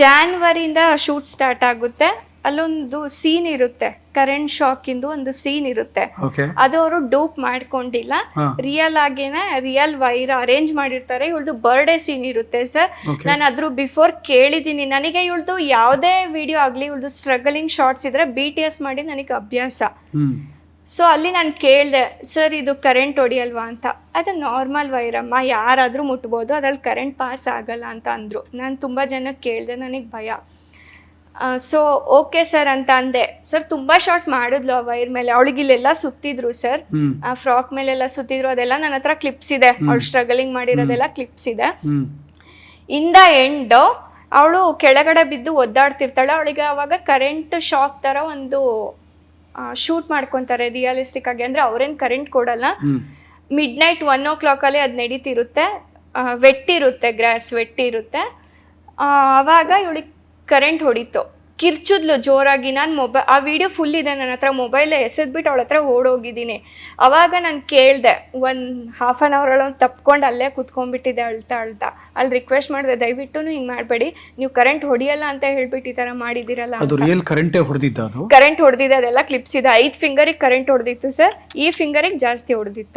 ಜಾನ್ವರಿಯಿಂದ shoot start ಆಗುತ್ತೆ. ಅಲ್ಲೊಂದು scene ಇರುತ್ತೆ. ಕರೆಂಟ್ ಶಾಕ್ ಇಂದು ಒಂದು ಸೀನ್ ಇರುತ್ತೆ. ಅದು ಅವರು ಡೋಪ್ ಮಾಡ್ಕೊಂಡಿಲ್ಲ. ರಿಯಲ್ ಆಗೇನೆ ರಿಯಲ್ ವೈರ್ ಅರೇಂಜ್ ಮಾಡಿರ್ತಾರೆ. ಇವಳ್ದು ಬರ್ಡೇ ಸೀನ್ ಇರುತ್ತೆ ಸರ್. ನಾನು ಅದ್ರ ಬಿಫೋರ್ ಕೇಳಿದೀನಿ. ನನಗೆ ಇವಳ್ದು ಯಾವುದೇ ವಿಡಿಯೋ ಆಗಲಿ ಇವಳ್ದು ಸ್ಟ್ರಗಲಿಂಗ್ ಶಾರ್ಟ್ಸ್ ಇದ್ರೆ ಬಿ ಟಿ ಎಸ್ ಮಾಡಿ ನನಗೆ ಅಭ್ಯಾಸ. ಸೊ ಅಲ್ಲಿ ನಾನು ಕೇಳಿದೆ ಸರ್ ಇದು ಕರೆಂಟ್ ಹೊಡಿಯಲ್ವಾ? ಅಂತ. ಅದು ನಾರ್ಮಲ್ ವೈರಮ್ಮ ಯಾರಾದರೂ ಮುಟ್ಬೋದು. ಅದ್ರಲ್ಲಿ ಕರೆಂಟ್ ಪಾಸ್ ಆಗಲ್ಲ ಅಂತ ಅಂದರು. ನಾನು ತುಂಬ ಜನಕ್ಕೆ ಕೇಳಿದೆ ನನಗೆ ಭಯ. ಸೊ ಓಕೆ ಸರ್ ಅಂತ ಅಂದೆ. ಸರ್ ತುಂಬಾ ಶಾರ್ಟ್ ಮಾಡಿದ್ಲು ಆ ವೈರ್ ಮೇಲೆ. ಅವಳಿಗೆ ಇಲ್ಲೆಲ್ಲ ಸುತ್ತಿದ್ರು ಸರ್ ಆ ಫ್ರಾಕ್ ಮೇಲೆಲ್ಲ ಸುತ್ತಿದ್ರು. ಅದೆಲ್ಲ ನನ್ನ ಹತ್ರ ಕ್ಲಿಪ್ಸ್ ಇದೆ. ಅವಳು ಸ್ಟ್ರಗಲಿಂಗ್ ಮಾಡಿರೋದೆಲ್ಲ ಕ್ಲಿಪ್ಸ್ ಇದೆ. ಇಂದ ಎಂಡ್ ಅವಳು ಕೆಳಗಡೆ ಬಿದ್ದು ಒದ್ದಾಡ್ತಿರ್ತಾಳೆ. ಅವಳಿಗೆ ಅವಾಗ ಕರೆಂಟ್ ಶಾಕ್ ಥರ ಒಂದು ಶೂಟ್ ಮಾಡ್ಕೊತಾರೆ ರಿಯಲಿಸ್ಟಿಕ್ ಆಗಿ. ಅಂದರೆ ಅವ್ರೇನು ಕರೆಂಟ್ ಕೊಡಲ್ಲ. ಮಿಡ್ ನೈಟ್ ಒನ್ ಓ ಕ್ಲಾಕಲ್ಲಿ ಅದು ನಡೀತಿರುತ್ತೆ. ವೆಟ್ಟಿರುತ್ತೆ ಗ್ರಾಸ್ ವೆಟ್ಟಿರುತ್ತೆ ಆವಾಗ ಇವಳಿಗೆ ಕರೆಂಟ್ ಹೊಡಿತು. ಕಿರ್ಚಿದ್ಲು ಜೋರಾಗಿ. ನಾನು ಮೊಬೈಲ್ ಆ ವಿಡಿಯೋ ಫುಲ್ ಇದೆ ನನ್ನ ಹತ್ರ ಮೊಬೈಲ್ ಎಸೆದ್ಬಿಟ್ಟು ಅವಳ ಹತ್ರ ಓಡೋಗಿದ್ದೀನಿ. ಅವಾಗ ನಾನು ಕೇಳಿದೆ ಒಂದು ಹಾಫ್ ಆನ್ ಅವರ್ ಒಳಗೆ ತಪ್ಕೊಂಡು ಅಲ್ಲೇ ಕುತ್ಕೊಂಡ್ಬಿಟ್ಟಿದ್ದೆ ಅಳ್ತಾ ಅಳ್ತಾ. ಅಲ್ಲಿ ರಿಕ್ವೆಸ್ಟ್ ಮಾಡಿದೆ ದಯವಿಟ್ಟು ಹಿಂಗೆ ಮಾಡಬೇಡಿ ನೀವು ಕರೆಂಟ್ ಹೊಡಿಯಲ್ಲ ಅಂತ ಹೇಳ್ಬಿಟ್ಟು ಈ ಥರ ಮಾಡಿದ್ದೀರಲ್ಲ ಅದು ರಿಯಲ್ ಕರೆಂಟೇ ಹೊಡೆದಿದ್ದ ಅದು? ಕರೆಂಟ್ ಹೊಡೆದಿದೆ ಅದೆಲ್ಲ ಕ್ಲಿಪ್ಸ್ ಇದೆ. ಐದು ಫಿಂಗರಿಗೆ ಕರೆಂಟ್ ಹೊಡೆದಿತ್ತು ಸರ್ ಈ ಫಿಂಗರಿಗೆ ಜಾಸ್ತಿ ಹೊಡೆದಿತ್ತು.